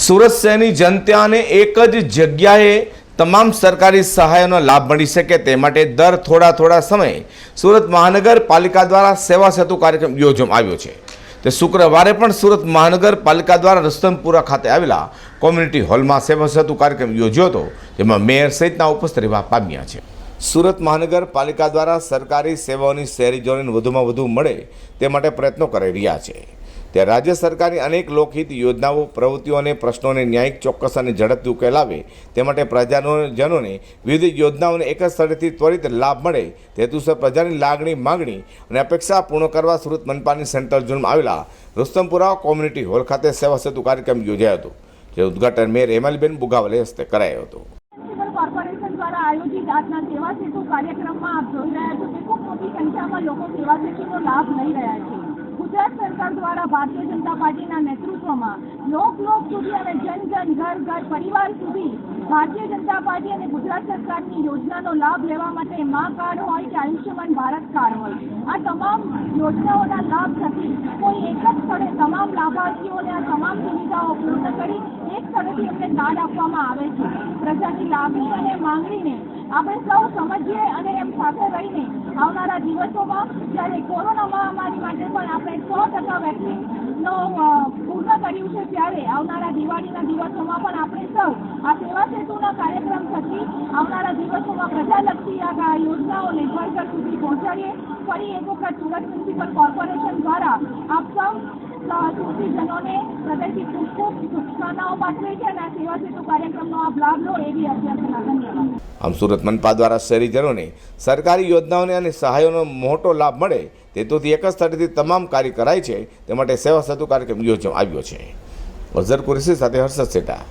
સુરત શહેરની જનતાને એક જ જગ્યાએ તમામ સરકારી સહાયોનો લાભ મળી શકે તે માટે દર થોડા થોડા સમયે સુરત મહાનગરપાલિકા દ્વારા સેવા સેતુ કાર્યક્રમ યોજવામાં આવ્યો છે. તે શુક્રવારે પણ સુરત મહાનગરપાલિકા દ્વારા રસ્તમપુરા ખાતે આવેલા કોમ્યુનિટી હોલમાં સેવા સેતુ કાર્યક્રમ યોજ્યો હતો, જેમાં મેયર સહિતના ઉપસ્થિત રહેવા પામ્યા છે. સુરત મહાનગરપાલિકા દ્વારા સરકારી સેવાઓની શહેરીજનોને વધુમાં વધુ મળે તે માટે પ્રયત્નો કરી રહ્યા છે. ત્યારે રાજ્ય સરકારની અનેક લોકહિત યોજનાઓ, પ્રવૃત્તિઓ અને પ્રશ્નોને ન્યાયિક ચોક્કસ અને ઝડપથી ઉકેલ આવે તે માટે પ્રજાજનોને વિવિધ યોજનાઓને એક જ સ્થળેથી ત્વરિત લાભ મળે તે હેતુસર પ્રજાની લાગણી, માગણી અને અપેક્ષા પૂર્ણ કરવા સુરત મનપાની સેન્ટ્રલ ઝોનમાં આવેલા રુસ્તમપુરા કોમ્યુનિટી હોલ ખાતે સેવા સેતુ કાર્યક્રમ યોજાયો હતો, જે ઉદ્ઘાટન મેયર હેમલબેન બુગાવલે હસ્તે કરાયો હતો. કોર્પોરેશન દ્વારા આયોજિત આજના સેવા સેતુ કાર્યક્રમમાં આપ જોઈ રહ્યા છો કે ખૂબ મોટી સંખ્યામાં લોકો સેવા સેતુનો લાભ લઈ રહ્યા છે. ગુજરાત સરકાર દ્વારા ભારતીય જનતા પાર્ટીના નેતૃત્વમાં લોક લોક સુધી અને જન જન ઘર ઘર પરિવાર સુધી ભારતીય જનતા પાર્ટી અને ગુજરાત સરકારની યોજનાનો લાભ લેવા માટે મા કાર્ડ હોય કે આયુષ્યમાન ભારત કાર્ડ હોય, આ તમામ યોજનાઓના લાભ થકી કોઈ એક જ સ્થળે તમામ લાભાર્થીઓને આ તમામ સુવિધાઓ પૂર્ણ કરી એક સ્થળેથી એમને કાર્ડ આપવામાં આવે છે. પ્રજાની લાગણી અને માંગણીને આપણે સૌ સમજીએ અને એમ સાથે રહીને આવનારા દિવસોમાં જ્યારે કોરોના મહામારી માટે વેક્સિનનો અ, પૂર્ણ કર્યું છે ત્યારે આવનારા દિવાળીના દિવસોમાં પણ આપણે સૌ આ સેવા સેતુના કાર્યક્રમ થકી આવનારા દિવસોમાં પ્રજાલક્ષી આ યોજનાઓને ઘર ઘર સુધી પહોંચાડીએ. ફરી એક વખત સુરત મ્યુનિસિપલ કોર્પોરેશન દ્વારા આપ સૌ સુધીજનોને હૃદયથી ખૂબ ખૂબ શુભકામનાઓ પાઠવે છે અને આ સેવા સેતુ કાર્યક્રમનો આપ લાભ લો એવી અભ્યર્થના ધન્યવાદ. આમ સુરત મનપા દ્વારા શહેરીજનોને સરકારી યોજનાઓને અને સહાયોનો મોટો લાભ મળે તે હેતુથી એક જ સ્થળેથી તમામ કાર્ય કરાય છે. તે માટે સેવા સેતુ કાર્યક્રમ યોજવામાં આવ્યો છે. અઝર કુરેશી સાથે હર્ષદ સેટા.